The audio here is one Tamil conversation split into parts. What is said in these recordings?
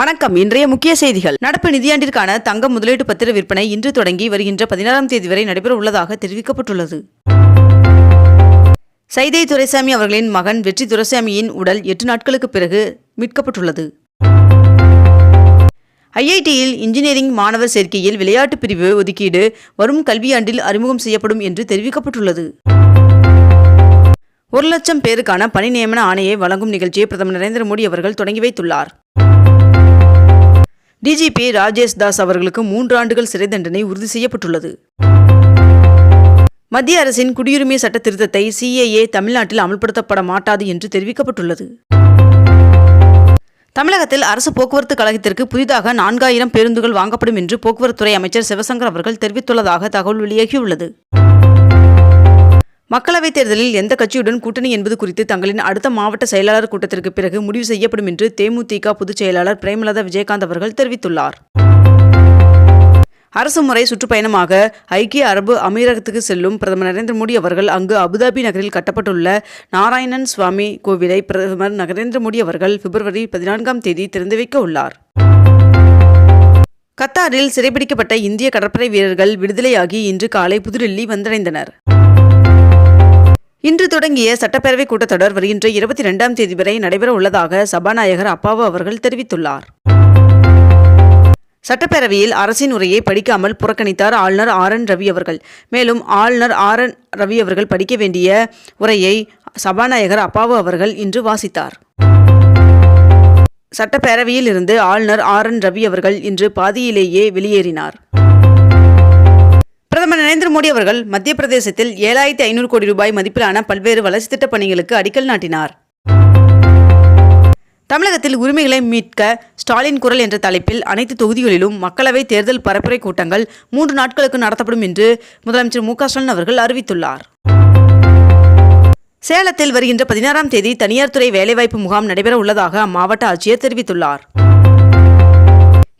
வணக்கம். இன்றைய முக்கிய செய்திகள். நடப்பு நிதியாண்டிற்கான தங்க முதலீட்டு பத்திர விற்பனை இன்று தொடங்கி வருகின்ற பதினாறாம் தேதி வரை நடைபெற உள்ளதாக தெரிவிக்கப்பட்டுள்ளது. சைதை துரைசாமி அவர்களின் மகன் வெற்றி துரைசாமியின் உடல் எட்டு நாட்களுக்கு பிறகு மீட்கப்பட்டுள்ளது. ஐஐடியில் இன்ஜினியரிங் மாணவர் சேர்க்கையில் விளையாட்டு பிரிவு ஒதுக்கீடு வரும் கல்வியாண்டில் அறிமுகம் செய்யப்படும் என்று தெரிவிக்கப்பட்டுள்ளது. ஒரு லட்சம் பேருக்கான பணி நியமன ஆணையை வழங்கும் நிகழ்ச்சியை பிரதமர் நரேந்திர மோடி அவர்கள் தொடங்கி வைத்துள்ளார். டிஜிபி ராஜேஷ் தாஸ் அவர்களுக்கு மூன்று ஆண்டுகள் சிறை தண்டனை உறுதி செய்யப்பட்டுள்ளது. மத்திய அரசின் குடியுரிமை சட்ட திருத்தத்தை சிஏஏ தமிழ்நாட்டில் அமல்படுத்தப்பட மாட்டாது என்று தெரிவிக்கப்பட்டுள்ளது. தமிழகத்தில் அரசு போக்குவரத்து கழகத்திற்கு புதிதாக நான்காயிரம் பேருந்துகள் வாங்கப்படும் என்று போக்குவரத்துறை அமைச்சர் சிவசங்கர் அவர்கள் தெரிவித்துள்ளதாக தகவல் வெளியாகியுள்ளது. மக்களவைத் தேர்தலில் எந்த கட்சியுடன் கூட்டணி என்பது குறித்து தங்களின் அடுத்த மாவட்ட செயலாளர் கூட்டத்திற்கு பிறகு முடிவு செய்யப்படும் என்று தேமுதிக பொதுச் செயலாளர் பிரேமலதா விஜயகாந்த் அவர்கள் தெரிவித்துள்ளார். அரசு முறை சுற்றுப்பயணமாக ஐக்கிய அரபு அமீரகத்துக்கு செல்லும் பிரதமர் நரேந்திர மோடி அவர்கள் அங்கு அபுதாபி நகரில் கட்டப்பட்டுள்ள நாராயணன் சுவாமி கோவிலை பிரதமர் நரேந்திர மோடி அவர்கள் பிப்ரவரி பதினான்காம் தேதி திறந்து வைக்க உள்ளார். கத்தாரில் சிறைபிடிக்கப்பட்ட இந்திய கடற்படை வீரர்கள் விடுதலையாகி இன்று காலை புதுடில்லி வந்தடைந்தனர். இன்று தொடங்கிய சட்டப்பேரவை கூட்டத்தொடர் வருகின்ற இருபத்தி இரண்டாம் தேதி வரை நடைபெற உள்ளதாக சபாநாயகர் அப்பாவு அவர்கள் தெரிவித்துள்ளார். சட்டப்பேரவையில் அரசின் உரையை படிக்காமல் புறக்கணித்தார் ஆளுநர் ஆர் என் ரவி அவர்கள். மேலும் ஆளுநர் ஆர் என் ரவி அவர்கள் படிக்க வேண்டிய உரையை சபாநாயகர் அப்பாவு அவர்கள் இன்று வாசித்தார். சட்டப்பேரவையில் இருந்து ஆளுநர் ஆர் என் ரவி அவர்கள் இன்று பாதியிலேயே வெளியேறினார். நரேந்திர மோடி அவர்கள் மத்திய பிரதேசத்தில் ஏழாயிரத்தி ஐநூறு கோடி ரூபாய் மதிப்பிலான பல்வேறு வளர்ச்சி திட்டப் பணிகளுக்கு அடிக்கல் நாட்டினார். தமிழகத்தில் உரிமைகளை மீட்க ஸ்டாலின் குரல் என்ற தலைப்பில் அனைத்து தொகுதிகளிலும் மக்களவை தேர்தல் பரப்புரை கூட்டங்கள் மூன்று நாட்களுக்கு நடத்தப்படும் என்று முதலமைச்சர் மு ஸ்டாலின் அவர்கள் அறிவித்துள்ளார். சேலத்தில் வருகின்ற பதினாறாம் தேதி தனியார் துறை வேலைவாய்ப்பு முகாம் நடைபெற உள்ளதாக அம்மாவட்ட ஆட்சியர் தெரிவித்துள்ளார்.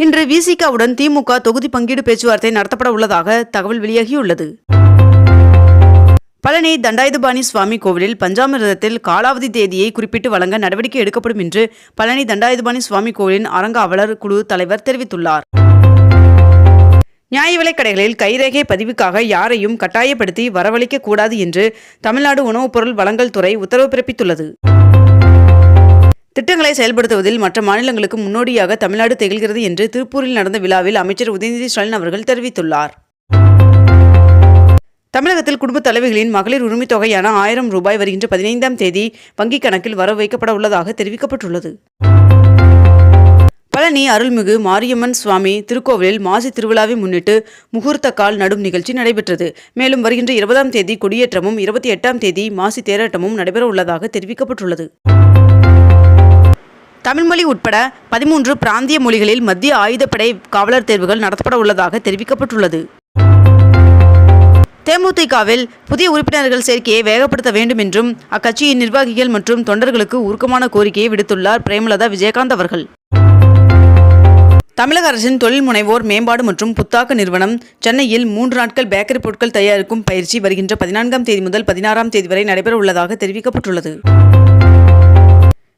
இன்று விசிகாவுடன் திமுக தொகுதி பங்கீடு பேச்சுவார்த்தை நடத்தப்பட உள்ளதாக தகவல் வெளியாகியுள்ளது. பழனி தண்டாயுதபாணி சுவாமி கோவிலில் பஞ்சாமிரதத்தில் காலாவதி தேதியை குறிப்பிட்டு வழங்க நடவடிக்கை எடுக்கப்படும் என்று பழனி தண்டாயுதபாணி சுவாமி கோவிலின் அறங்காவலர் குழு தலைவர் தெரிவித்துள்ளார். நியாய விலைக் கடைகளில் கைரேகை பதிவுக்காக யாரையும் கட்டாயப்படுத்தி வரவழைக்கக்கூடாது என்று தமிழ்நாடு உணவுப் பொருள் வழங்கல் துறை உத்தரவு பிறப்பித்துள்ளது. திட்டங்களை செயல்படுத்துவதில் மற்ற மாநிலங்களுக்கு முன்னோடியாக தமிழ்நாடு திகழ்கிறது என்று திருப்பூரில் நடந்த விழாவில் அமைச்சர் உதயநிதி ஸ்டாலின் அவர்கள் தெரிவித்துள்ளார். தமிழகத்தில் குடும்பத் தலைவிகளின் மகளிர் உரிமைத் தொகையான ஆயிரம் ரூபாய் வருகின்ற பதினைந்தாம் தேதி வங்கிக் கணக்கில் வர வைக்கப்பட உள்ளதாக தெரிவிக்கப்பட்டுள்ளது. பழனி அருள்மிகு மாரியம்மன் சுவாமி திருக்கோவிலில் மாசி திருவிழாவை முன்னிட்டு முகூர்த்த கால் நடும் நிகழ்ச்சி நடைபெற்றது. மேலும் வருகின்ற இருபதாம் தேதி கொடியேற்றமும் இருபத்தி எட்டாம் தேதி மாசி தேரோட்டமும் நடைபெற உள்ளதாக தெரிவிக்கப்பட்டுள்ளது. தமிழ்மொழி உட்பட பதிமூன்று பிராந்திய மொழிகளில் மத்திய ஆயுதப்படை காவலர் தேர்வுகள் நடத்தப்பட உள்ளதாக தெரிவிக்கப்பட்டுள்ளது. தேமுதிகவில் புதிய உறுப்பினர்கள் சேர்க்கையை வேகப்படுத்த வேண்டும் என்றும் அக்கட்சியின் நிர்வாகிகள் மற்றும் தொண்டர்களுக்கு உருக்கமான கோரிக்கையை விடுத்துள்ளார் பிரேமலதா விஜயகாந்த் அவர்கள். தமிழக அரசின் தொழில் முனைவோர் மேம்பாடு மற்றும் புத்தாக்க நிறுவனம் சென்னையில் மூன்று நாட்கள் பேக்கரி பொருட்கள் தயாரிக்கும் பயிற்சி வருகின்ற பதினான்காம் தேதி முதல் பதினாறாம் தேதி வரை நடைபெற உள்ளதாக தெரிவிக்கப்பட்டுள்ளது.